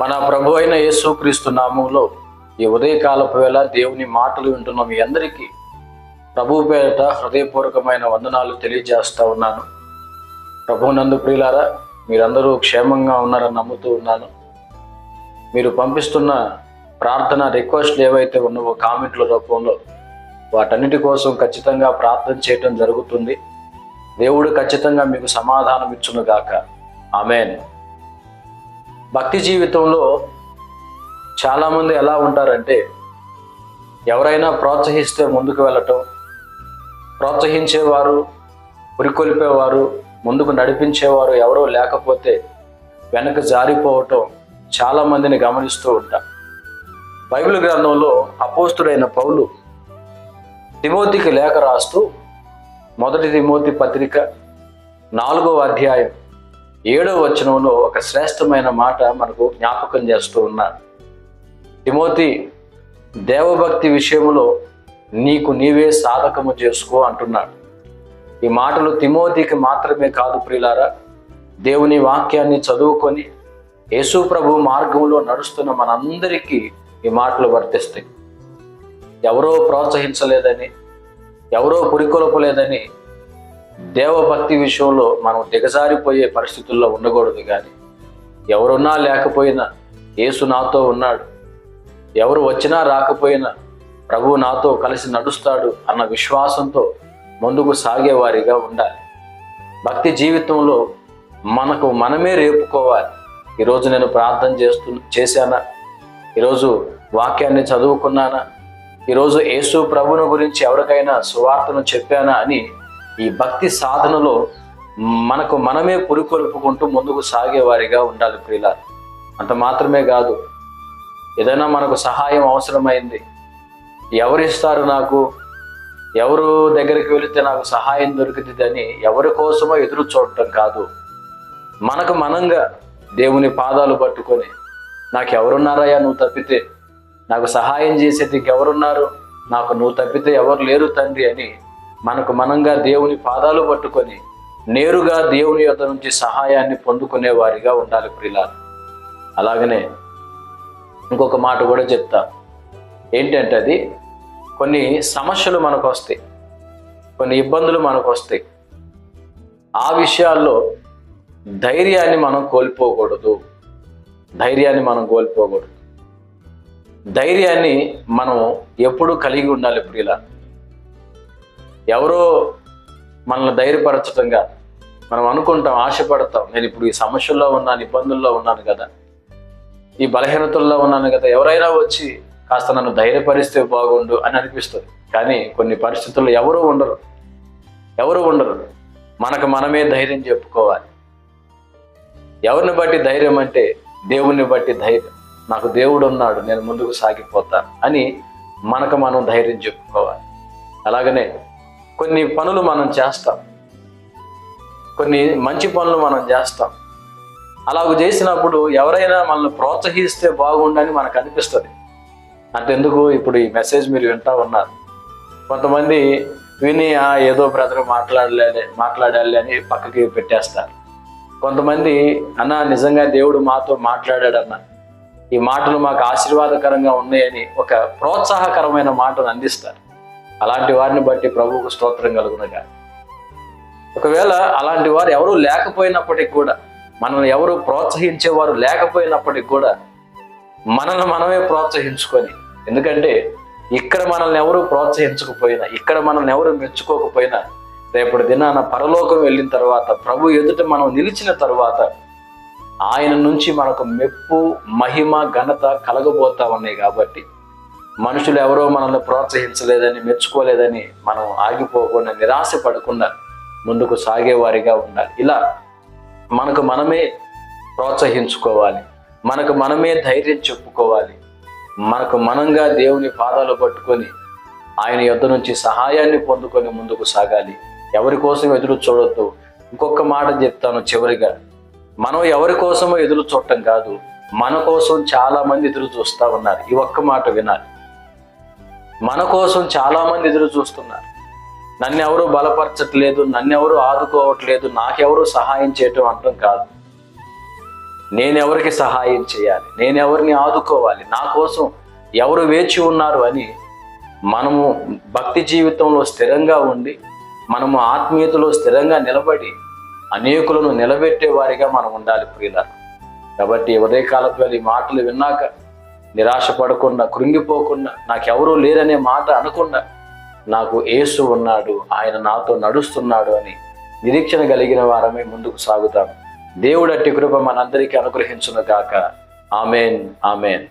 మన ప్రభు అయిన యేసుక్రీస్తు నామంలో ఈ ఉదయకాలపు వేళ దేవుని మాటలు వింటున్న మీ అందరికీ ప్రభు పేరిట హృదయపూర్వకమైన వందనాలు తెలియజేస్తా ఉన్నాను. ప్రభునందు ప్రియులారా మీరందరూ క్షేమంగా ఉన్నారని నమ్ముతూ ఉన్నాను. మీరు పంపిస్తున్న ప్రార్థన రిక్వెస్ట్లు ఏవైతే ఉన్నావో కామెంట్ల రూపంలో వాటన్నిటి కోసం ఖచ్చితంగా ప్రార్థన చేయటం జరుగుతుంది. దేవుడు ఖచ్చితంగా మీకు సమాధానం ఇచ్చునుగాక ఆమెను. భక్తి జీవితంలో చాలామంది ఎలా ఉంటారంటే ఎవరైనా ప్రోత్సహిస్తే ముందుకు వెళ్ళటం ప్రోత్సహించేవారు ఉరికొల్పేవారు ముందుకు నడిపించేవారు ఎవరో లేకపోతే వెనక జారిపోవటం చాలామందిని గమనిస్తూ ఉంటాం. బైబిల్ గ్రంథంలో అపోస్తుడైన పౌలు తిమోతికి లేఖ రాస్తూ మొదటి తిమోతి పత్రిక నాలుగవ అధ్యాయం ఏడో వచనంలో ఒక శ్రేష్టమైన మాట మనకు జ్ఞాపకం చేస్తూ ఉన్నాడు తిమోతి దేవభక్తి విషయంలో నీకు నీవే సాధకము చేసుకో అంటున్నాడు. ఈ మాటలు తిమోతికి మాత్రమే కాదు ప్రియులారా. దేవుని వాక్యాన్ని చదువుకొని యేసు ప్రభు మార్గంలో నడుస్తున్న మనందరికీ ఈ మాటలు వర్తిస్తాయి. ఎవరో ప్రోత్సహించలేదని ఎవరో పురికొల్పలేదని దేవభక్తి విషయంలో మనం దిగజారిపోయే పరిస్థితుల్లో ఉండకూడదు కానీ ఎవరున్నా లేకపోయినా యేసు నాతో ఉన్నాడు. ఎవరు వచ్చినా రాకపోయినా ప్రభు నాతో కలిసి నడుస్తాడు అన్న విశ్వాసంతో ముందుకు సాగేవారిగా ఉండాలి. భక్తి జీవితంలో మనకు మనమే రేపుకోవాలి. ఈరోజు నేను ప్రార్థన చేస్తు చేశానా? ఈరోజు వాక్యాన్ని చదువుకున్నానా? ఈరోజు యేసు ప్రభుని గురించి ఎవరికైనా సువార్తను చెప్పానా అని ఈ భక్తి సాధనలో మనకు మనమే పురికొల్పుకుంటూ ముందుకు సాగేవారిగా ఉండాలి ప్రియుల అంత మాత్రమే కాదు ఏదైనా మనకు సహాయం అవసరమైంది ఎవరిస్తారు నాకు ఎవరు దగ్గరికి వెళితే నాకు సహాయం దొరుకుతుందని ఎవరి కోసమో ఎదురు చూడటం కాదు. మనకు మనంగా దేవుని పాదాలు పట్టుకొని నాకు ఎవరున్నారయ్యా నువ్వు తప్పితే నాకు సహాయం చేసేది ఎవరున్నారు నాకు నువ్వు తప్పితే ఎవరు లేరు తండ్రి అని మనకు మనంగా దేవుని పాదాలు పట్టుకొని నేరుగా దేవుని యొద్ద నుంచి సహాయాన్ని పొందుకునే వారిగా ఉండాలి ప్రియులారు అలాగనే ఇంకొక మాట కూడా చెప్తా. ఏంటంటే అది కొన్ని సమస్యలు మనకు వస్తాయి కొన్ని ఇబ్బందులు మనకు వస్తాయి. ఆ విషయాల్లో ధైర్యాన్ని మనం కోల్పోకూడదు. ధైర్యాన్ని మనం కోల్పోకూడదు. ధైర్యాన్ని మనం ఎప్పుడూ కలిగి ఉండాలి ప్రియుల ఎవరో మనల్ని ధైర్యపరచటంగా మనం అనుకుంటాం ఆశపడతాం నేను ఇప్పుడు ఈ సమస్యల్లో ఉన్నాను ఇబ్బందుల్లో ఉన్నాను కదా. ఈ బలహీనతల్లో ఉన్నాను కదా. ఎవరైనా వచ్చి కాస్త నన్ను ధైర్యపరిస్తే బాగుండు అని అనిపిస్తుంది. కానీ కొన్ని పరిస్థితుల్లో ఎవరూ ఉండరు. ఎవరు ఉండరు. మనకు మనమే ధైర్యం చెప్పుకోవాలి. ఎవరిని బట్టి ధైర్యం అంటే దేవుణ్ణి బట్టి ధైర్యం. నాకు దేవుడు ఉన్నాడు నేను ముందుకు సాగిపోతాను అని మనకు మనం ధైర్యం చెప్పుకోవాలి. అలాగనే కొన్ని పనులు మనం చేస్తాం. కొన్ని మంచి పనులు మనం చేస్తాం. అలాగ చేసినప్పుడు ఎవరైనా మనల్ని ప్రోత్సహిస్తే బాగుండని మనకు అనిపిస్తుంది. అంతెందుకు ఇప్పుడు ఈ మెసేజ్ మీరు వింటా ఉన్నారు. కొంతమంది విని "ఆ, ఏదో బ్రదర్ మాట్లాడలే మాట్లాడాలి అని పక్కకి పెట్టేస్తారు. కొంతమంది అన్న నిజంగా దేవుడు మాతో మాట్లాడాడన్న. ఈ మాటలు మాకు ఆశీర్వాదకరంగా ఉన్నాయని ఒక ప్రోత్సాహకరమైన మాటను అందిస్తారు. అలాంటి వారిని బట్టి ప్రభువుకు స్తోత్రం కలుగునగా ఒకవేళ అలాంటి వారు ఎవరు లేకపోయినప్పటికి కూడా మనల్ని ఎవరు ప్రోత్సహించేవారు లేకపోయినప్పటికి కూడా మనల్ని మనమే ప్రోత్సహించుకొని ఎందుకంటే ఇక్కడ మనల్ని ఎవరు ప్రోత్సహించకపోయినా ఇక్కడ మనల్ని ఎవరు మెచ్చుకోకపోయినా రేపటి దినాన పరలోకం వెళ్ళిన తర్వాత ప్రభు ఎదుట మనం నిలిచిన తర్వాత ఆయన నుంచి మనకు మెప్పు మహిమ ఘనత కలగబోతా ఉన్నాయి కాబట్టి మనుషులు ఎవరో మనల్ని ప్రోత్సహించలేదని మెచ్చుకోలేదని మనం ఆగిపోకుండా నిరాశ పడకుండా ముందుకు సాగేవారిగా ఉండాలి. ఇలా మనకు మనమే ప్రోత్సహించుకోవాలి. మనకు మనమే ధైర్యం చెప్పుకోవాలి. మనకు మనంగా దేవుని పాదాలు పట్టుకొని ఆయన యొద్ద నుంచి సహాయాన్ని పొందుకొని ముందుకు సాగాలి. ఎవరి కోసం ఎదురు చూడొద్దు. ఇంకొక మాట చెప్తాను చివరిగా. మనం ఎవరి కోసమో ఎదురు చూడటం కాదు. మన కోసం చాలామంది ఎదురు చూస్తూ ఉన్నారు. ఈ ఒక్క మాట వినాలి. మన కోసం చాలా మంది ఎదురు చూస్తున్నారు. నన్ను ఎవరు బలపరచట్లేదు నన్ను ఎవరు ఆదుకోవట్లేదు నాకెవరు సహాయం చేయటం అంటాం కాదు. నేనెవరికి సహాయం చేయాలి? నేనెవరిని ఆదుకోవాలి? నా కోసం ఎవరు వేచి ఉన్నారు అని మనము భక్తి జీవితంలో స్థిరంగా ఉండి మనము ఆత్మీయతలో స్థిరంగా నిలబడి అనేకులను నిలబెట్టే వారిగా మనం ఉండాలి ప్రియుల కాబట్టి ఉదయకాలపు ఈ మాటలు విన్నాక నిరాశ పడకుండా కృంగిపోకుండా నాకెవరూ లేరనే మాట అనకుండా నాకు ఏసు ఉన్నాడు ఆయన నాతో నడుస్తున్నాడు అని నిరీక్షణ కలిగిన వారమే ముందుకు సాగుతాం. దేవుడట్టి కృప మనందరికీ అనుగ్రహించును గాక. Amen amen.